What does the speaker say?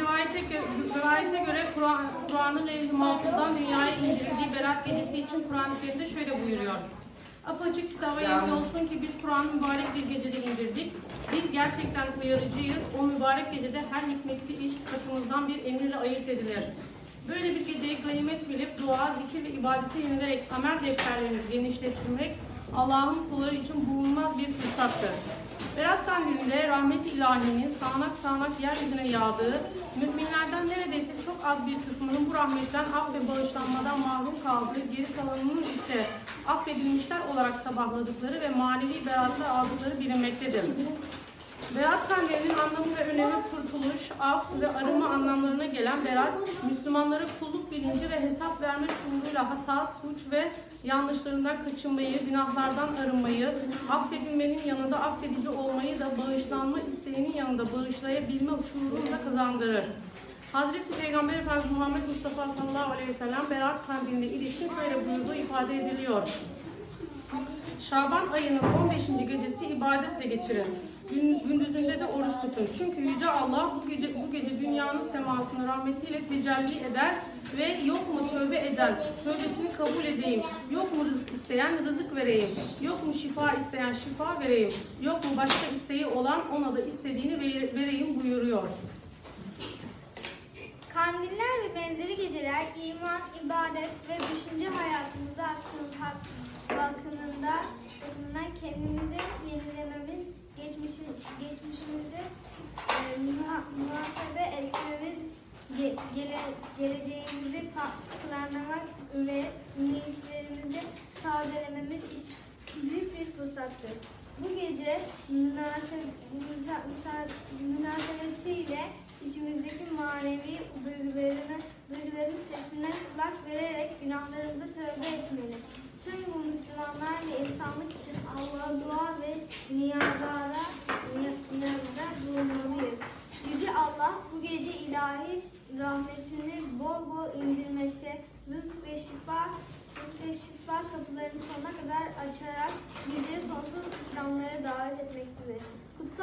rivayete, rivayete göre Kur'an- Kur'an'ın levh-i mahfuzdan dünyaya indirildiği Berat gecesi için Kur'an-ı Kerim'de şöyle buyuruyor. Apaçık kitaba yemin olsun ki biz Kur'an'ı mübarek bir gecede indirdik. Biz gerçekten uyarıcıyız. O mübarek gecede her hikmetli iş katımızdan bir emirle ayırt edilir. Böyle bir geceyi ganimet bilip dua, zikir ve ibadete yönelerek amel defterlerinizi genişlettirmek Allah'ın kulları için bulunmaz bir fırsattır. Berat Kandili'nde rahmeti ilahinin sağanak sağanak yeryüzüne yağdığı, müminlerden neredeyse çok az bir kısmının bu rahmetten af ve bağışlanmadan mahrum kaldığı, geri kalanının ise affedilmişler olarak sabahladıkları ve manevi beratı aldıkları bilinmektedir. Berat kandilinin anlamı ve önemi kurtuluş, af ve arınma anlamlarına gelen berat, Müslümanlara kulluk bilinci ve hesap verme şuuruyla hata, suç ve yanlışlarından kaçınmayı, günahlardan arınmayı, affedilmenin yanında affedici olmayı da bağışlanma isteğinin yanında bağışlayabilme şuurunu da kazandırır. Hazreti Peygamber Efendimiz Muhammed Mustafa sallallahu aleyhi ve sellem Berat kandilinde ilişkin şöyle buyurduğu ifade ediliyor. Şaban ayının 15. gecesi ibadetle geçirin. Gün- Gündüzünde de oruç tutun. Çünkü Yüce Allah bu gece, bu gece dünyanın semasını rahmetiyle tecelli eder ve yok mu tövbe eden, tövbesini kabul edeyim, yok mu rızık isteyen rızık vereyim, yok mu şifa isteyen şifa vereyim, yok mu başka isteği olan ona da istediğini ver- vereyim buyuruyor. Kandiller ve benzeri geceler iman, ibadet ve düşünce hayatımıza hakkın- hak- bakımında kendimizi yenilememiz, gele- geleceğimizi planlamak ve niyetlerimizi tazelememiz için büyük bir fırsattır. Bu gece münasebetiyle içimizdeki manevi duygularını, duyguların sesine kulak vererek günahlarımızı tövbe etmeli. Tüm bu Müslümanlar ve insanlık için Allah'a dua ve niyazara, niy- niyazda bulunmalıyız. Yüce Allah bu gece ilahi rahmetini bol bol indirmekte, rızk ve şifa rızk ve şifa kapılarını sonuna kadar açarak bizleri sonsuz ikramlara davet etmektedir. Kutsal